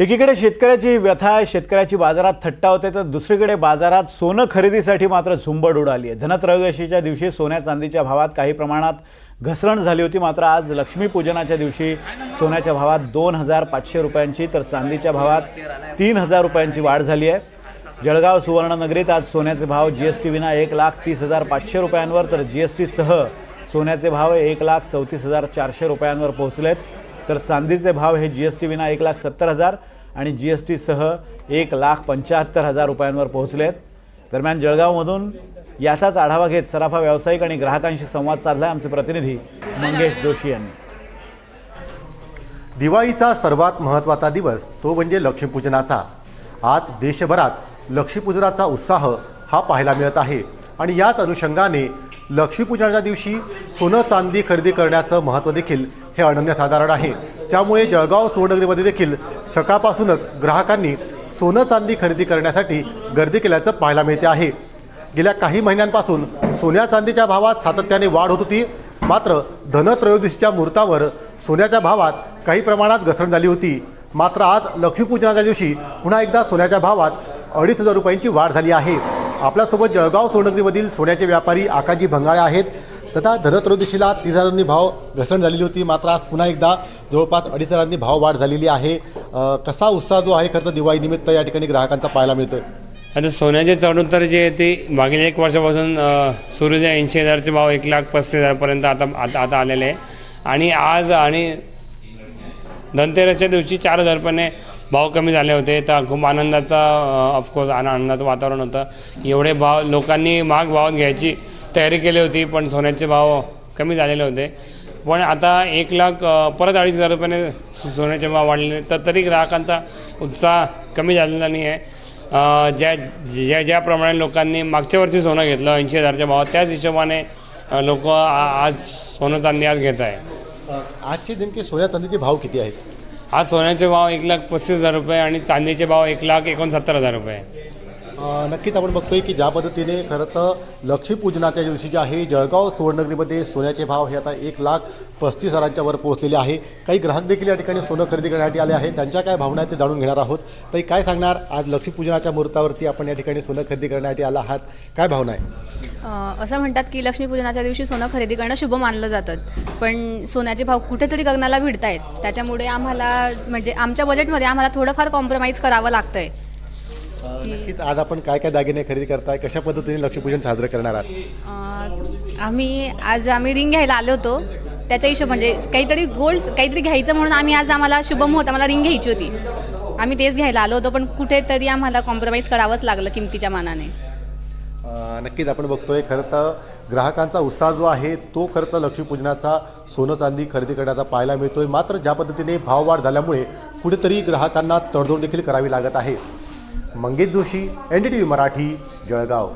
एकीकडे शेतकऱ्याची व्यथा आहे शेतकऱ्याची बाजारात थट्टा होते तर दुसरीकडे बाजारात सोनं खरेदीसाठी मात्र झुंबड उडाली आहे. धनत्रयोदशीच्या दिवशी सोन्या चांदीच्या भावात काही प्रमाणात घसरण झाली होती मात्र आज लक्ष्मीपूजनाच्या दिवशी सोन्याच्या भावात दोन हजार पाचशे रुपयांची तर चांदीच्या भावात तीन हजार रुपयांची वाढ झाली आहे. जळगाव सुवर्णनगरीत आज सोन्याचे भाव जी एस टी विना एक लाख तीस हजार पाचशे रुपयांवर तर जी एस टीसह सोन्याचे भाव एक लाख चौतीस हजार चारशे रुपयांवर पोहोचले आहेत तर चांदीचे भाव हे जी एस टी विना एक लाख सत्तर हजार आणि जी एस टीसह एक लाख पंच्याहत्तर हजार रुपयांवर पोहोचले आहेत दरम्यान जळगावमधून याचाच आढावा घेत सराफा व्यावसायिक आणि ग्राहकांशी संवाद साधला आमचे प्रतिनिधी मंगेश जोशी यांनी. दिवाळीचा सर्वात महत्त्वाचा दिवस तो म्हणजे लक्ष्मीपूजनाचा. आज देशभरात लक्ष्मीपूजनाचा उत्साह हा पाहायला मिळत आहे आणि याच अनुषंगाने लक्ष्मीपूजनाच्या दिवशी सोनं चांदी खरेदी करण्याचं महत्त्व देखील हे अनन्यसाधारण आहे. त्यामुळे जळगाव सुवर्णनगरीमध्ये देखील सकाळपासूनच ग्राहकांनी सोनं चांदी खरेदी करण्यासाठी गर्दी केल्याचं पाहायला मिळते आहे. गेल्या काही महिन्यांपासून सोन्या चांदीच्या भावात सातत्याने वाढ होत होती. मात्र धनत्रयोदशीच्या मुहूर्तावर सोन्याच्या भावात काही प्रमाणात घसरण झाली होती. मात्र आज लक्ष्मीपूजनाच्या दिवशी पुन्हा एकदा सोन्याच्या भावात अडीच हजार रुपयांची वाढ झाली आहे. आपल्यासोबत जळगाव सोनगरीमधील सोन्याचे व्यापारी आकाजी भंगाळे आहेत. तथा धनत्रयोदशीला तीस हजारांनी भाव घसरण झालेली होती. मात्र आज पुन्हा एकदा जवळपास अडीच हजारांनी भाव वाढ झालेली आहे. कसा उत्साह जो आहे खरं तर दिवाळीनिमित्त या ठिकाणी ग्राहकांचा पाहायला मिळतो आता सोन्याचे चढउतार जे आहे ते मागील एक वर्षापासून अ, सुरू जे ऐंशी हजारचे भाव एक लाख पस्तीस हजारपर्यंत आता आता आता आलेले आहे. आणि आज आणि धनतेरसच्या दिवशी चार हजारपर्यंत भाव कमी झाले होते तर खूप आनंदाचा ऑफकोर्स आनंदाचं वातावरण होतं. एवढे भाव लोकांनी महाग भावात घ्यायची तयारी केली होती पण सोन्याचे भाव कमी झालेले होते. पण आता एक लाख परत अडीच हजार रुपयाने सोन्याचे भाव वाढलेले तर तरी ग्राहकांचा उत्साह कमी झालेला नाही आहे. ज्या ज्या ज्याप्रमाणे लोकांनी मागच्या वर्षी सोनं घेतलं ऐंशी हजारच्या भावात त्याच हिशोबाने लोक आज सोनं चांदी आज घेत आहे. आजची आजचे नेमके सोन्या चांदीचे भाव किती आहेत? आज सोन्याचे भाव एक लाख पस्तीस हजार रुपये आणि चांदीचे भाव एक लाख एकोणसत्तर हजार रुपये. नक्कीच आपण बघतोय की ज्या पद्धतीने खरं तर लक्ष्मीपूजनाच्या दिवशी जे आहे जळगाव सुवर्णनगरीमध्ये सोन्याचे भाव हे आता एक लाख पस्तीस हजारांच्या वर पोहोचलेले आहे. काही ग्राहक देखील या ठिकाणी सोनं खरेदी करण्यासाठी आले आहेत. त्यांच्या काय भावना आहेत ते जाणून घेणार आहोत. तर काय सांगणार? आज लक्ष्मीपूजनाच्या मुहूर्तावरती आपण या ठिकाणी सोनं खरेदी करण्यासाठी आला आहात. काय भावना आहे? असं म्हणतात की लक्ष्मीपूजनाच्या दिवशी सोनं खरेदी करणं शुभ मानलं जातं. पण सोन्याचे भाव कुठेतरी गगनाला भिडत आहेत त्याच्यामुळे आम्हाला म्हणजे आमच्या बजेटमध्ये आम्हाला थोडंफार कॉम्प्रोमाइज करावं लागतं आहे नक्कीच. आज आपण काय काय दागिने खरेदी करताय? कशा पद्धतीने लक्ष्मीपूजन साजरं करणार आहात? आम्ही आज आम्ही रिंग घ्यायला आलो होतो. त्याच्या हिशोब म्हणजे काहीतरी गोल्ड काहीतरी घ्यायचं म्हणून आम्ही आज आम्हाला शुभम होता आम्हाला रिंग घ्यायची होती. आम्ही तेच घ्यायला आलो होतो पण कुठेतरी आम्हाला कॉम्प्रोमाइज करावंच लागलं किमतीच्या मानाने. अ, नक्कीच आपण बघतोय खरं तर ग्राहकांचा उत्साह जो आहे तो खरं तर लक्ष्मीपूजनाचा सोनं चांदी खरेदी करण्याचा पाहायला मिळतोय. मात्र ज्या पद्धतीने भाववाढ झाल्यामुळे कुठेतरी ग्राहकांना तडजोड देखील करावी लागत आहे. Mangesh Joshi N D T V Marathi Jalgaon.